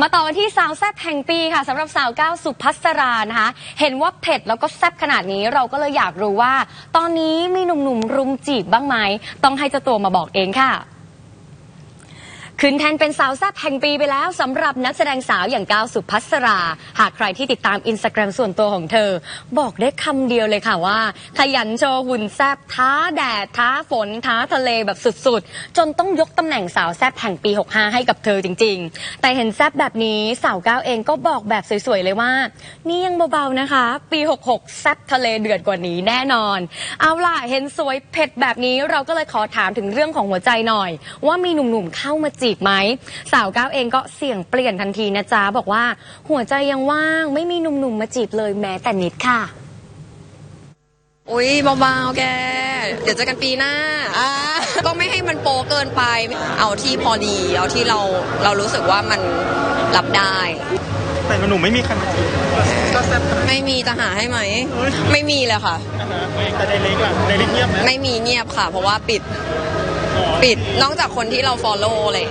มาต่อกันที่สาวแซ่บแห่งปีค่ะสำหรับสาวก้าวสุพัสรานะคะ เห็นว่าเผ็ดแล้วก็แซ่บขนาดนี้เราก็เลยอยากรู้ว่า ตอนนี้มีหนุ่มๆรุมจีบบ้างไหม ต้องให้เจ้าตัวมาบอกเองค่ะ ขึ้นแทนเป็นสาวแซ่บแห่งปีไปแล้วสำหรับนักแสดงสาวอย่างก้าวสุภัสรา หากใครที่ติดตามอินสตาแกรมส่วนตัวของเธอ บอกได้คำเดียวเลยค่ะว่า ขยันโชว์หุ่นแซ่บท้าแดด ท้าฝน ท้าทะเลแบบสุดๆ จนต้องยกตำแหน่งสาวแซ่บแห่งปี 65 ให้กับเธอจริงๆ แต่เห็นแซ่บแบบนี้สาวก้าวเองก็บอกแบบสวยๆเลยว่า นี่ยังเบาๆนะคะ ปี 66 แซ่บทะเลเดือดกว่านี้แน่นอน เอาล่ะเห็นสวยเผ็ดแบบนี้เราก็เลยขอถามถึงเรื่องของหัวใจหน่อย ว่ามีหนุ่มๆเข้ามาจีบไหม สาวก้าวเองก็เสี่ยงเปลี่ยนทันทีนะจ๊ะ บอกว่า หัวใจยังว่างไม่มีหนุ่มๆมาจีบเลยแม้แต่นิดค่ะ อุ้ยเบาๆแก เดี๋ยวเจอกันปีหน้าอ่าก็ไม่ให้มันโปเกินไป เอาที่พอดี เอาที่เราเรารู้สึกว่ามันรับได้ แต่หนูไม่มีใครมาจีบก็แซ่บขนาดไม่มีจะหาให้ไหม ไม่มีเลยค่ะ นั้นนะแต่ในเล็กอะในเล็กเงียบไหมไม่มีเงียบค่ะ เพราะว่าปิด ปิดนอกจากคนที่เรา follow เลย